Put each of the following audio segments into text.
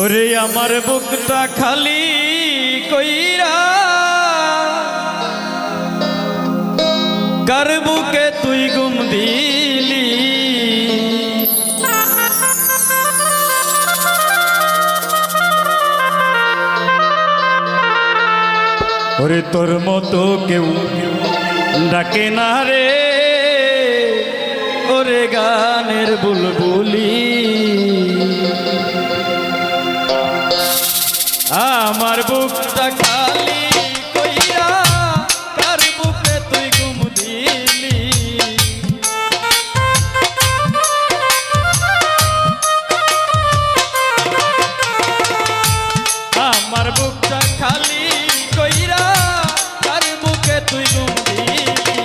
ওরে আমার বুকটা খালি কইরা, কার বুকে তুই গুম দিলি? ওরে তোর মতো কেউ ডাকে না রে, ওরে গানের বুলবুলি। আমার বুকটা খালি কইরা, কার বুকে তুই গুম দিলি? আমার বুকটা খালি কইরা, কার বুকে তুই গুম দিলি?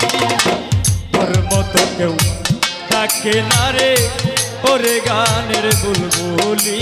তোর মতো কেউ তাকে না রে, ওরে গানের বুলবুলি।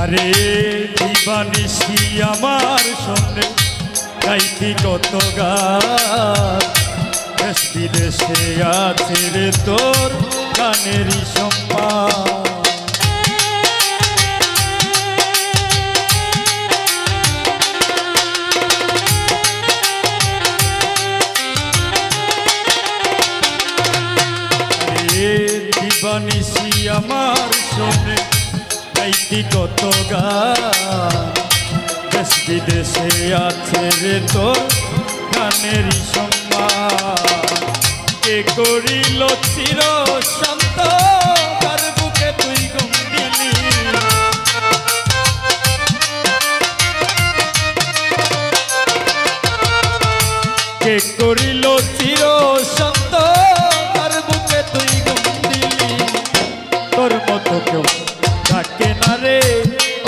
আরে দিবানিসি আমার সঙ্গে গাইতি কত গান। দেশ বিদেশে আছে রে তোর গানেরই সম্মান। আমার শোনে গাইতি কত গান দেশ বিদেশে আছে রে তোর গানেরই সম্মান। করিল চির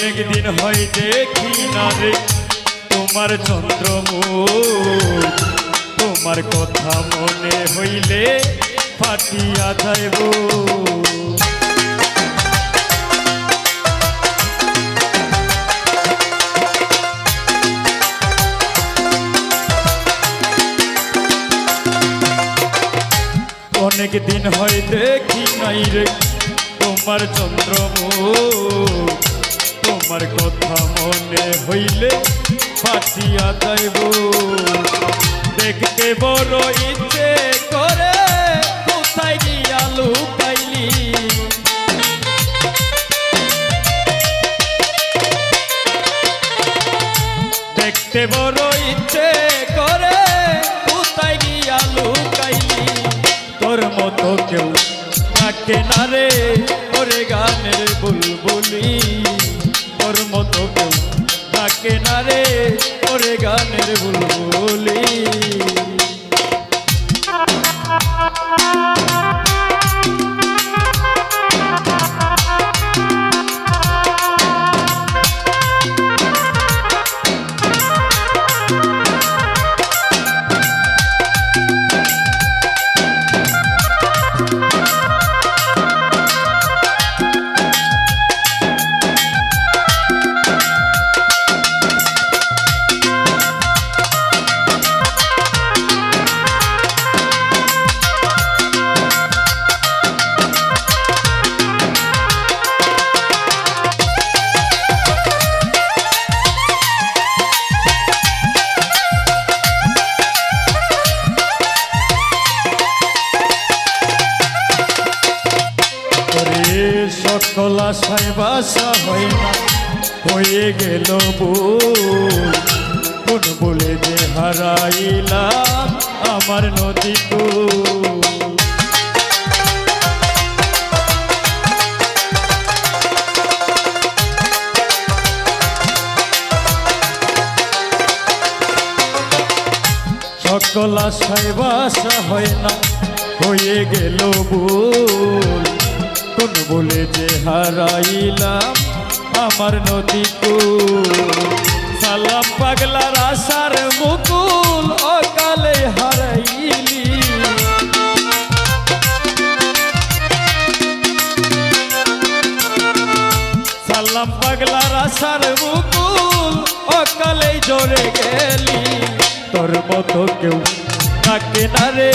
অনেক দিন হয় দেখি না রে। তোমার চন্দ্রমুখ, তোমার কথা মনে হইলে ফাটিয়া যাইব অনেক দিন হয় দেখি নাই রে, তোমার চন্দ্রমুখ তোমার কথা মনে হইলে ফাটিয়া যাইব। দেখতে বড় ইচ্ছে করে কোথায় গিয়া লুকাইলি? দেখতে বড় ইচ্ছে করে কোথায় গিয়া লুকাইলি? তোর মতো কেউ থাকে না রে, ওরে গানের বুলবুলি। তোর মতো কেউ থাকে না রে ওরে গানের বুলবুলি। সকল আশায় বাসা না হয়ে গেল ভুল বলে যে হারাইলাম আমার নদী কুল সকল আশায় বাসা হয় না, হয়ে গেল ভুল কোন বলে যে হারাইলাম আমার নদী কুল সালাম পাগলার আশার মুকুল, অকালে হারাইলি। সালাম পাগলার আশার মুকুল অকালে জোরে গেলি। তোর মতো কেউ থাকে না রে,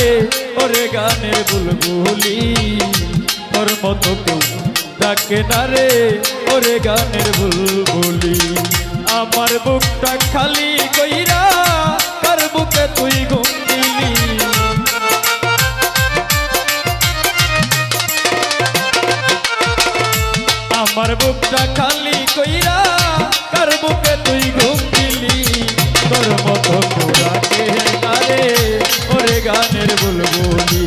ওরে গানের বুলবুলি। তোর মতো কেউ ডাকে না রে, ওরে গানের বুলবুলি। আমার বুকটা খালি কইরা কার বুকে তুই ঘুম আমার বুকটা খালি কইরা কার বুকে তুই ঘুম তোর মতো তোরাকে নারে ওরে গানের বুলবুলি। তোর